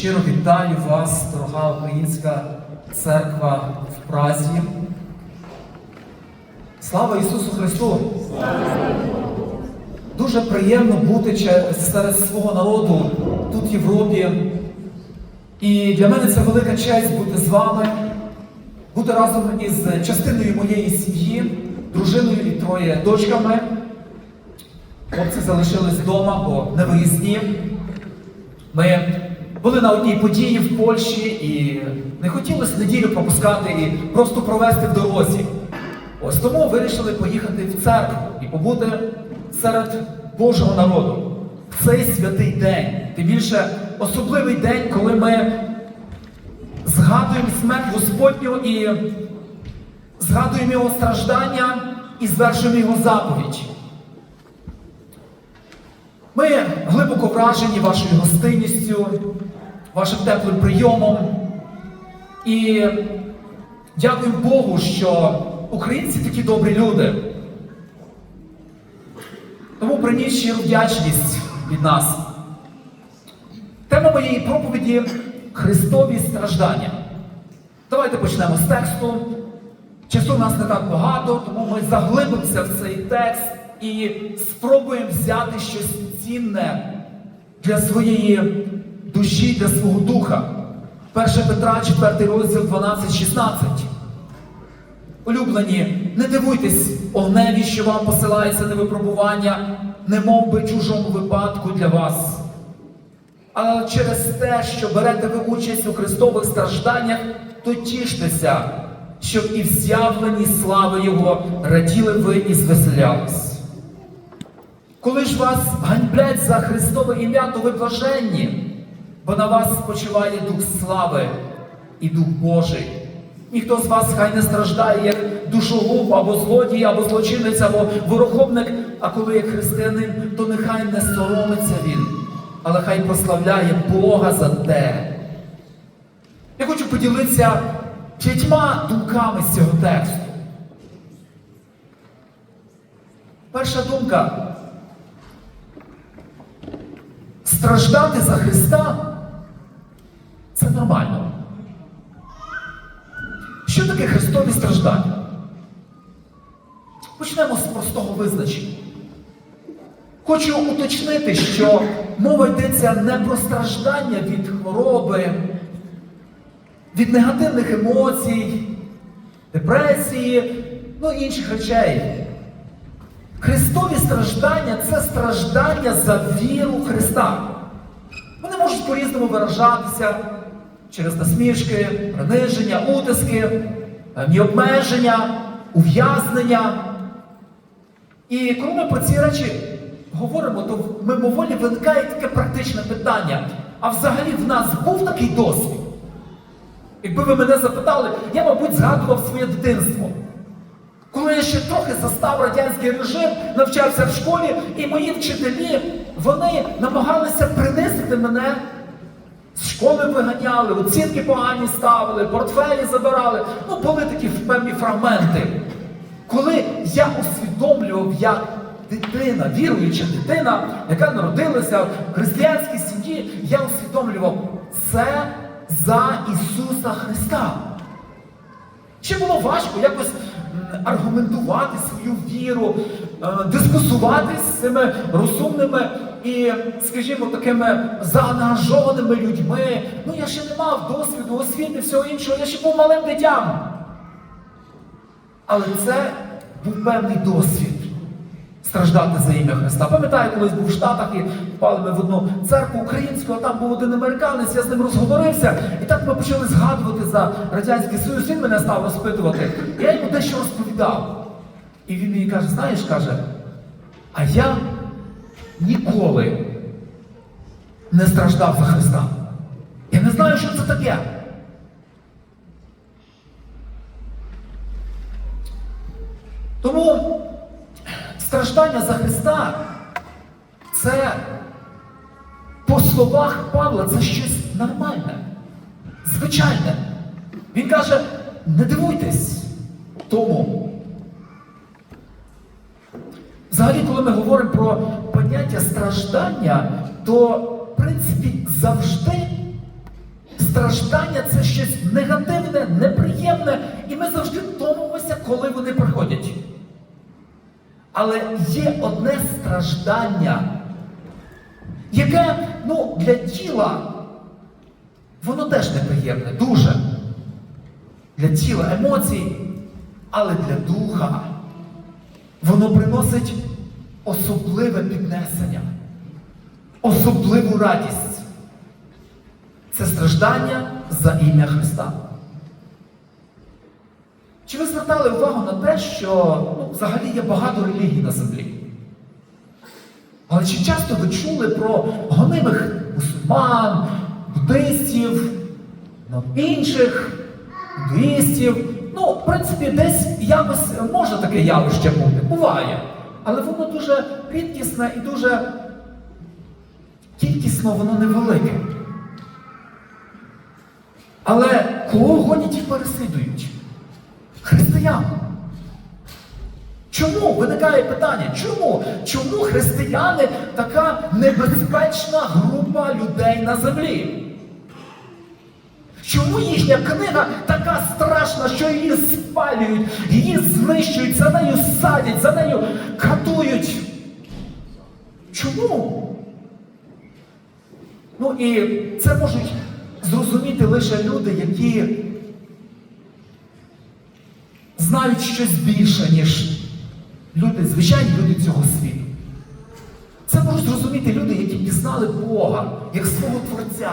щиро вітаю вас, дорога українська церква в Празі. Слава Ісусу Христу! Дуже приємно бути серед свого народу тут в Європі. І для мене це велика честь бути з вами, бути разом із частиною моєї сім'ї, дружиною і троє дочками. Хлопці залишились вдома, бо не виїзні. Ми були на одній події в Польщі і не хотілося неділю пропускати і просто провести в дорозі. Ось тому вирішили поїхати в церкву і побути серед Божого народу в цей святий день. Тим більше особливий день, коли ми згадуємо смерть Господню і згадуємо його страждання і звершуємо його заповідь. Ми глибоко вражені вашою гостинністю, вашим теплим прийомом. І дякуємо Богу, що українці такі добрі люди. Тому прийміть щиру вдячність від нас. Тема моєї проповіді Христові страждання. Давайте почнемо з тексту. Часу в нас не так багато, тому ми заглибимося в цей текст і спробуємо взяти щось цінне для своєї душі, для свого духа. 1 Петра, 4 розділ 12-16. Улюблені, не дивуйтесь огневі, що вам посилається на випробування, не мов би чужому випадку для вас. А через те, що берете ви участь у Христових стражданнях, то тіштеся, щоб і в з'явленні слави Його раділи ви і звеселялись. Коли ж вас ганьблять за Христове ім'я, то ви блаженні, бо на вас спочиває Дух слави і Дух Божий. Ніхто з вас хай не страждає як душогуб, або злодій, або злочинець, або ворохобник, а коли як християнин, то нехай не соромиться він, але хай прославляє Бога за те. Я хочу поділитися п'ятьма думками з цього тексту. Перша думка. Страждати за Христа це нормально. Що таке Христові страждання? Почнемо з простого визначення. Хочу уточнити, що мова йдеться не про страждання від хвороби, від негативних емоцій, депресії, ну інших речей. Христові страждання це страждання за віру Христа. Вони можуть по-різному виражатися через насмішки, приниження, утиски, певні обмеження, ув'язнення. І коли ми про ці речі говоримо, то мимоволі виникає таке практичне питання. А взагалі в нас був такий досвід? Якби ви мене запитали, я, мабуть, згадував своє дитинство. Коли я ще трохи застав радянський режим, навчався в школі, і мої вчителі вони намагалися принизити мене. З школи виганяли, оцінки погані ставили, портфелі забирали. Ну, були такі певні фрагменти. Коли я усвідомлював, як дитина, віруюча дитина, яка народилася в християнській сім'ї, я усвідомлював це за Ісуса Христа. Ще було важко якось аргументувати свою віру, е, дискусувати з цими розумними і, скажімо, такими заангажованими людьми. Ну я ще не мав досвіду, освіти, всього іншого, я ще був малим дитям. Але це був певний досвід страждати за ім'я Христа. Пам'ятаю, колись був в Штатах і впали ми в одну церкву українську, а там був один американець, я з ним розговорився, і так ми почали згадувати за Радянський Союз. Він мене став розпитувати. І я йому дещо розповідав. І він мені каже, знаєш, каже, а я ніколи не страждав за Христа. Я не знаю, що це таке. Тому страждання за Христа це, по словах Павла, це щось нормальне, звичайне. Він каже, не дивуйтесь тому. Взагалі, коли ми говоримо про поняття страждання, то, в принципі, завжди страждання це щось негативне, неприємне, і ми завжди втомимося, коли вони приходять. Але є одне страждання, яке ну, для тіла воно теж неприємне, дуже. Для тіла емоцій, але для духа воно приносить особливе піднесення, особливу радість. Це страждання за ім'я Христа. Чи ви звертали увагу на те, що ну, взагалі є багато релігій на землі? Але чи часто ви чули про гонимих мусульман, буддистів, ну, інших, індуїстів? Ну, в принципі, десь якось може таке явище бути, буває. Але воно дуже рідкісне і дуже кількісно воно невелике. Але кого гонять і переслідують? Християн. Чому виникає питання? Чому? Чому християни така небезпечна група людей на землі? Чому їхня книга така страшна, що її спалюють, її знищують, за нею садять, за нею катують? Чому? Ну і це можуть зрозуміти лише люди, які знають щось більше, ніж люди, звичайні люди цього світу. Це можуть зрозуміти люди, які пізнали Бога як свого Творця.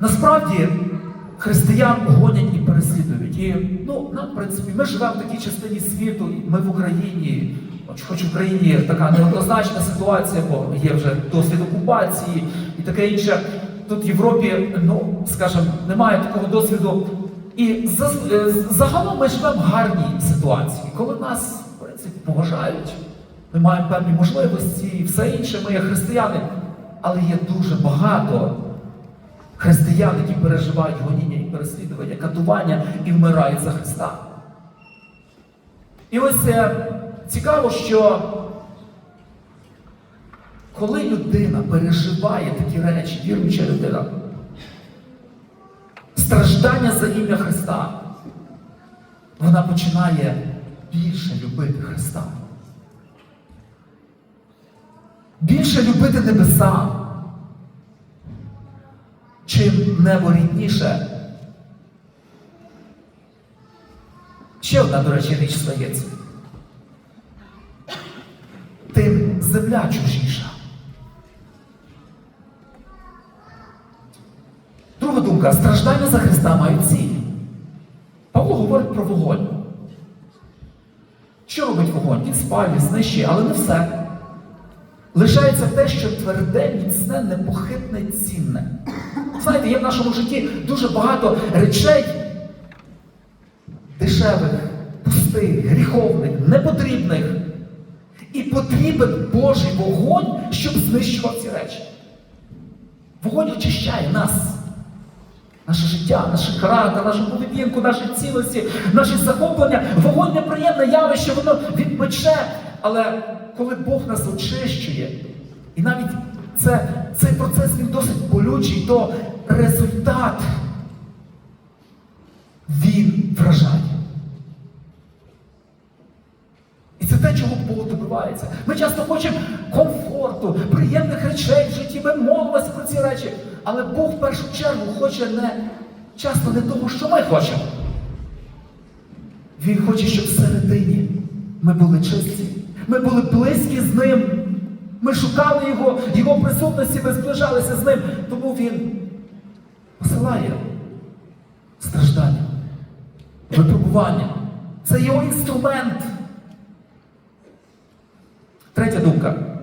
Насправді християн гонять і переслідують. І, ну, нам, в принципі, ми живемо в такій частині світу, ми в Україні, хоч, в Україні така неоднозначна ситуація, бо є вже досвід окупації і таке інше. Тут в Європі, ну, скажімо, немає такого досвіду. І е, загалом ми живемо в гарній ситуації, коли нас, в принципі, поважають, ми маємо певні можливості і все інше, ми є християни. Але є дуже багато християн, які переживають гоніння і переслідування, катування і вмирають за Христа. І ось е, цікаво, що коли людина переживає такі речі, віруюча людина, страждання за ім'я Христа, вона починає більше любити Христа. Більше любити небеса, чим небо рідніше. Ще одна, до речі, річ стається. Тим земля чужіша. Друга страждання за Христа мають ціль. Павло говорить про вогонь. Що робить вогонь? Він спалює, знищує, але не все. Лишається те, що тверде, міцне, непохитне, цінне. Знаєте, є в нашому житті дуже багато речей дешевих, пустих, гріховних, непотрібних. І потрібен Божий вогонь, щоб знищував ці речі. Вогонь очищає нас, наше життя, наш характер, нашу поведінку, наші цінності, наші захоплення. Вогонь неприємне явище, воно відпече. Але коли Бог нас очищує, і навіть це, цей процес він досить болючий, то результат він вражає. І це те, чого Бог добивається. Ми часто хочемо комфорту, приємних речей в житті, ми молимося про ці речі. Але Бог в першу чергу хоче не часто не того, що ми хочемо. Він хоче, щоб всередині ми були чисті, ми були близькі з ним. Ми шукали Його, Його присутності, ми зближалися з ним. Тому Він посилає страждання, випробування. Це його інструмент. Третя думка.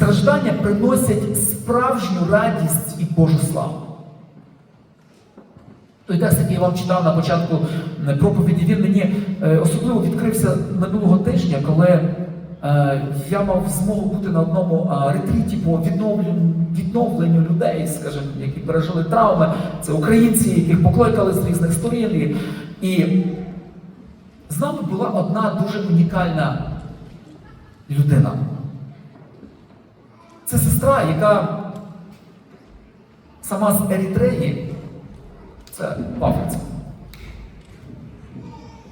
Страждання приносять справжню радість і Божу славу. Той текст, який я вам читав на початку е, проповіді, він мені е, особливо відкрився минулого тижня, коли е, я мав змогу бути на одному ретріті по відновленню, людей, скажімо, які пережили травми. Це українці, яких покликали з різних сторін. І з нами була одна дуже унікальна людина. Це сестра, яка сама з Ерітреї, це в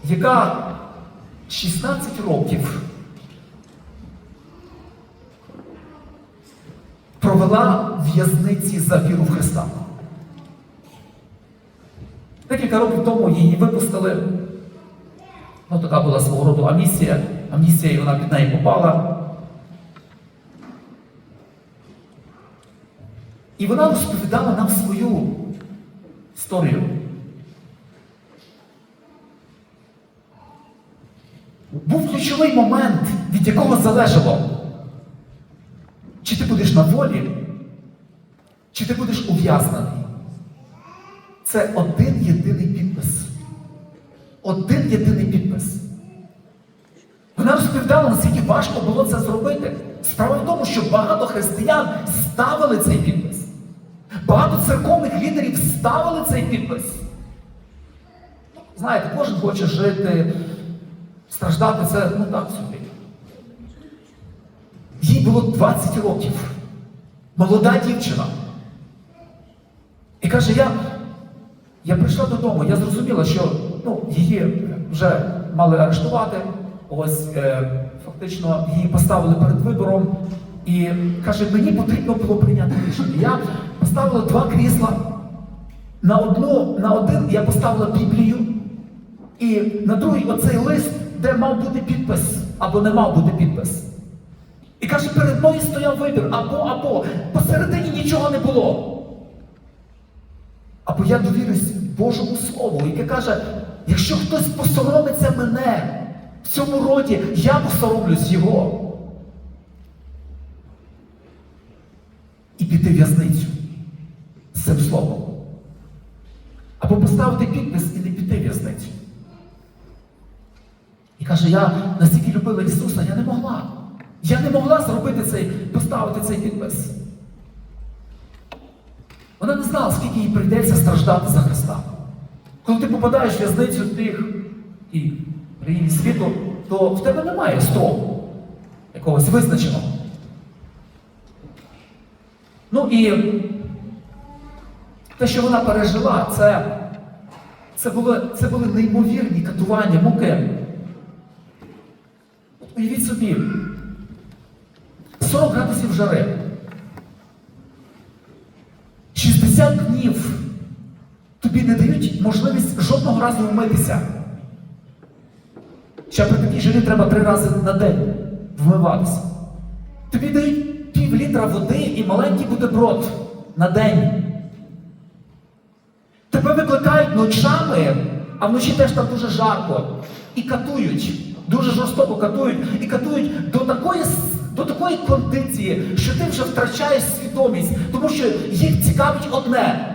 яка 16 років провела в'язниці за віру в Христа. Декілька років тому її випустили. Ну, така була свого роду амністія. Амністія, і вона під неї попала. І вона розповідала нам свою історію. Був ключовий момент, від якого залежало, чи ти будеш на волі, чи ти будеш ув'язнений. Це один єдиний підпис. Один єдиний підпис. Вона розповідала, наскільки важко було це зробити. Справа в тому, що багато християн ставили цей підпис. Багато церковних лідерів ставили цей підпис. Знаєте, кожен хоче жити, страждати це ну так собі. Їй було 20 років. Молода дівчина. І каже, я, я прийшла додому, я зрозуміла, що ну, її вже мали арештувати. Ось е, фактично її поставили перед вибором. І каже, мені потрібно було прийняти рішення. Я поставила два крісла. На одну, на один я поставила Біблію, і на другий оцей лист, де мав бути підпис, або не мав бути підпис. І каже, перед мною стояв вибір, або, або, посередині нічого не було. Або я довірюсь Божому Слову, яке каже, якщо хтось посоромиться мене в цьому роді, я посоромлюсь його. І піти в в'язницю з цим словом. Або поставити підпис і не піти в'язницю. І каже, я настільки любила Ісуса, я не могла. Я не могла зробити цей, поставити цей підпис. Вона не знала, скільки їй прийдеться страждати за Христа. Коли ти попадаєш в в'язницю тих і країні світу, то в тебе немає строку якогось визначеного. Ну і те, що вона пережила, це, це, були, це були неймовірні катування, муки. Уявіть собі, 40 градусів жари. 60 днів тобі не дають можливість жодного разу вмитися. Ще при такій жарі треба три рази на день вмиватися. Тобі дають пів літра води і маленький бутерброд на день. Викликають ночами, а вночі теж там дуже жарко. І катують, дуже жорстоко катують, і катують до такої, до такої кондиції, що ти вже втрачаєш свідомість, тому що їх цікавить одне.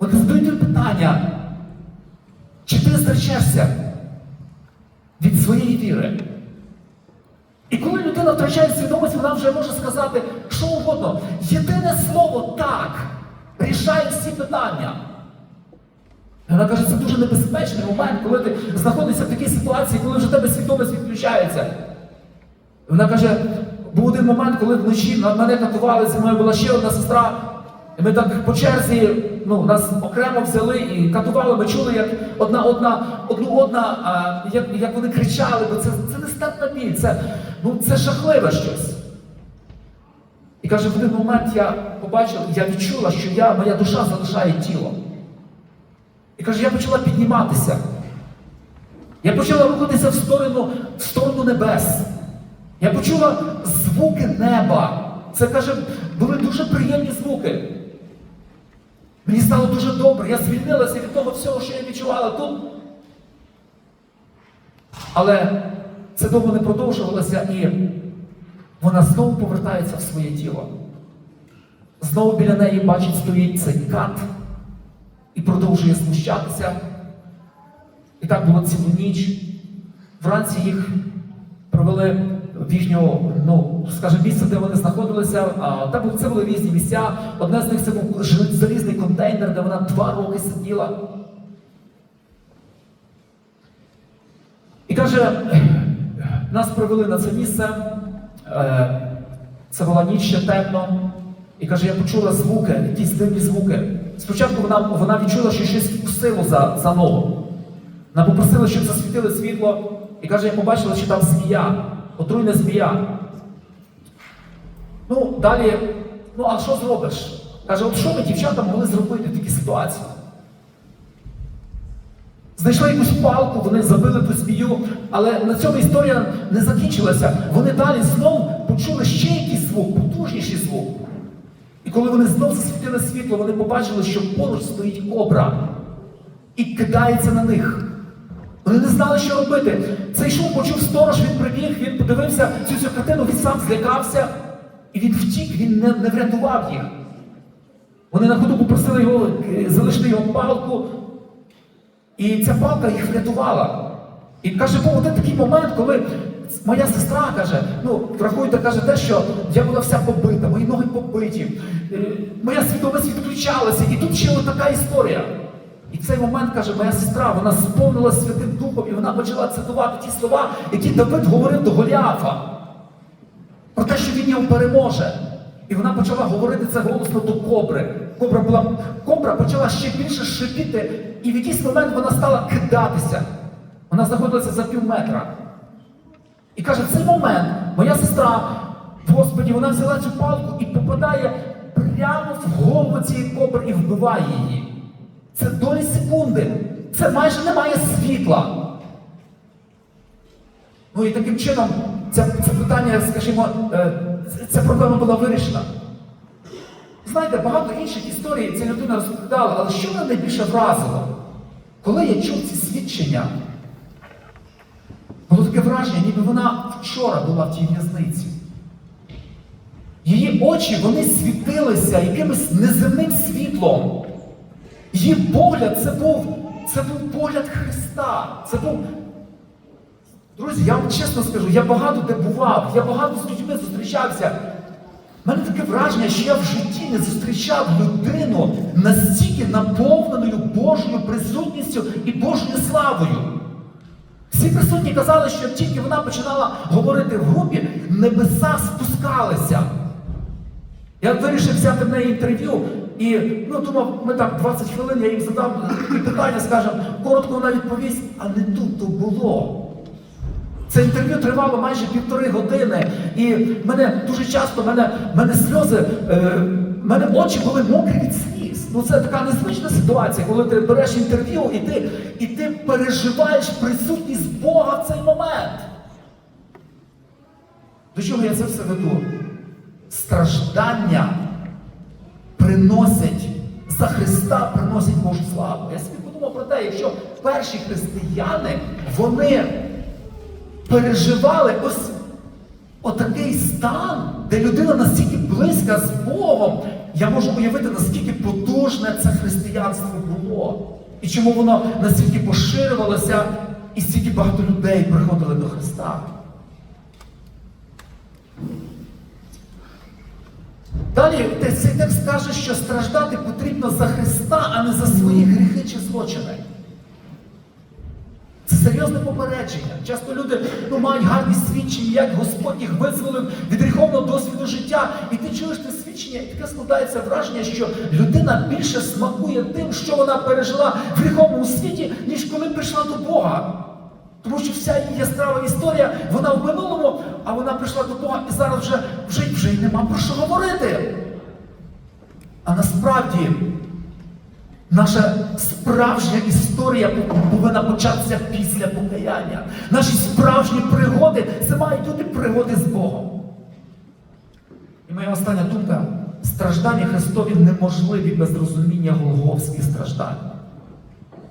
Вони задають питання, чи ти зречешся від своєї віри? І коли людина втрачає свідомість, вона вже може сказати що угодно. Єдине слово так рішає всі питання. Вона каже, це дуже небезпечний момент, коли ти знаходишся в такій ситуації, коли вже тебе свідомість відключається. Вона каже, був один момент, коли вночі на- мене катували, зі мною була ще одна сестра. І ми так по черзі, ну, нас окремо взяли і катували, ми чули, як одна одна, одну одна, а, як, як вони кричали, бо це, це нестерпна біль, це, ну, це жахливе щось. І каже, в один момент я побачив, я відчула, що я, моя душа залишає тіло. І каже, я почала підніматися. Я почала рухатися в сторону, в сторону небес. Я почула звуки неба. Це каже, були дуже приємні звуки. Мені стало дуже добре, я звільнилася від того всього, що я відчувала тут. Але це довго не продовжувалося, і вона знову повертається в своє тіло. Знову біля неї бачить, стоїть цей кат і продовжує знущатися. І так було цілу ніч. Вранці їх провели в їхнього, ну, скажімо, місце, де вони знаходилися. А, були- це були різні місця. Одне з них це був залізний контейнер, де вона два роки сиділа. І каже, нас привели на це місце. Е, Це була ніч ще темно. І каже, я почула звуки, якісь дивні звуки. Спочатку вона, вона відчула, що щось вкусило за, за ногу. Вона попросила, щоб засвітили світло, і каже, я побачила, що там змія, отруйна змія. Ну, далі, ну а що зробиш? Каже, от що ми дівчата могли зробити в такій ситуації? Знайшли якусь палку, вони забили ту змію, але на цьому історія не закінчилася. Вони далі знов почули ще якийсь звук, потужніший звук. І коли вони знов засвітили світло, вони побачили, що поруч стоїть кобра і кидається на них. Вони не знали, що робити. Цей шум почув сторож, він прибіг, він подивився цю цю картину, він сам злякався, і він втік, він не, не врятував їх. Вони на ходу попросили його е, залишити його палку, і ця палка їх врятувала. І каже, був один такий момент, коли моя сестра каже, ну, врахуйте, каже те, що я була вся побита, мої ноги побиті, моя свідомість відключалася, і тут ще от така історія. І в цей момент, каже, моя сестра, вона сповнилася Святим Духом, і вона почала цитувати ті слова, які Давид говорив до Голіафа. Про те, що він його переможе. І вона почала говорити це голосно до кобри. Кобра була кобра почала ще більше шипіти, і в якийсь момент вона стала кидатися. Вона знаходилася за пів метра. І каже, цей момент моя сестра, Господі, вона взяла цю палку і попадає прямо в голову цієї кобри і вбиває її. Це долі секунди. Це майже немає світла. Ну і таким чином це, це питання, скажімо, е, ця проблема була вирішена. Знаєте, багато інших історій ця людина розповідала, але що мене найбільше вразило? Коли я чув ці свідчення, було таке враження, ніби вона вчора була в тій в'язниці. Її очі вони світилися якимось неземним світлом. Її погляд це був, це був погляд Христа. Це був. Друзі, я вам чесно скажу, я багато де бував, я багато з людьми зустрічався. У мене таке враження, що я в житті не зустрічав людину настільки наповненою Божою присутністю і Божою славою. Всі присутні казали, що як тільки вона починала говорити в групі, небеса спускалися. Я вирішив взяти в неї інтерв'ю і ну, думав, ми так 20 хвилин, я їм задам питання, скажемо, коротко вона відповість, а не тут то було. Це інтерв'ю тривало майже півтори години, і мене дуже часто мене, мене сльози, е, мене очі були мокрі від сліз. Ну це така незвична ситуація, коли ти береш інтерв'ю і ти, і ти переживаєш присутність Бога в цей момент. До чого я це все веду? Страждання приносять за Христа, приносять Божу славу. Я собі подумав про те, якщо перші християни, вони переживали ось отакий стан, де людина настільки близька з Богом, я можу уявити, наскільки потужне це християнство було. І чому воно настільки поширювалося, і стільки багато людей приходили до Христа. Далі цей текст каже, що страждати потрібно за Христа, а не за свої гріхи чи злочини. Серйозне попередження. Часто люди ну, мають гарні свідчення, як Господь їх визволив від гріховного досвіду життя. І ти чуєш те свідчення, і таке складається враження, що людина більше смакує тим, що вона пережила в гріховному світі, ніж коли прийшла до Бога. Тому що вся її яскрава історія, вона в минулому, а вона прийшла до Бога і зараз вже, вже, вже й нема про що говорити. А насправді наша справжня історія повинна початися після покаяння. Наші справжні пригоди це мають бути пригоди з Богом. І моя остання думка: страждання Христові неможливі без розуміння голговських страждань.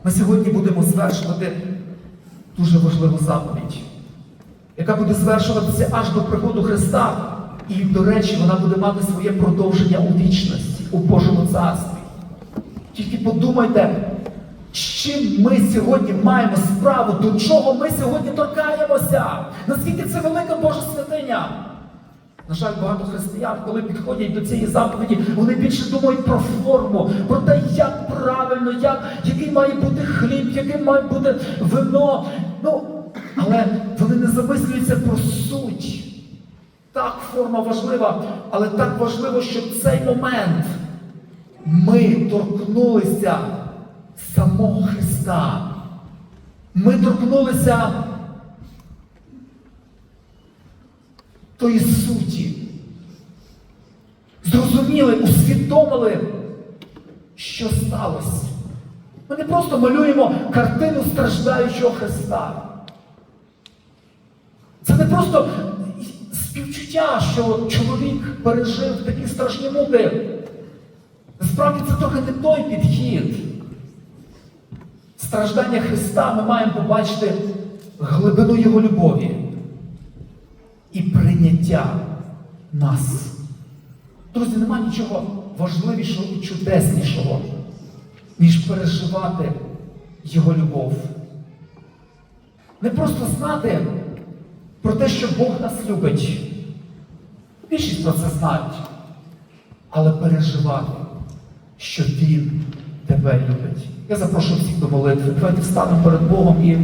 Ми сьогодні будемо звершувати дуже важливу заповідь, яка буде звершуватися аж до приходу Христа. І, до речі, вона буде мати своє продовження у вічності, у Божому царстві. Тільки подумайте, з чим ми сьогодні маємо справу, до чого ми сьогодні торкаємося. Наскільки це велика Божа святиня. На жаль, багато християн, коли підходять до цієї заповіді, вони більше думають про форму, про те, як правильно, як, який має бути хліб, яким має бути вино. Ну, але вони не замислюються про суть. Так, форма важлива, але так важливо, щоб в цей момент ми торкнулися самого Христа. Ми торкнулися тої суті. Зрозуміли, усвідомили, що сталося. Ми не просто малюємо картину страждаючого Христа. Це не просто співчуття, що чоловік пережив такі страшні муки. Насправді це трохи не той підхід. Страждання Христа ми маємо побачити глибину Його любові і прийняття нас. Друзі, нема нічого важливішого і чудеснішого, ніж переживати Його любов. Не просто знати про те, що Бог нас любить. Більшість про це знають. Але переживати, що Він тебе любить. Я запрошую всіх до молитви. Давайте встанемо перед Богом і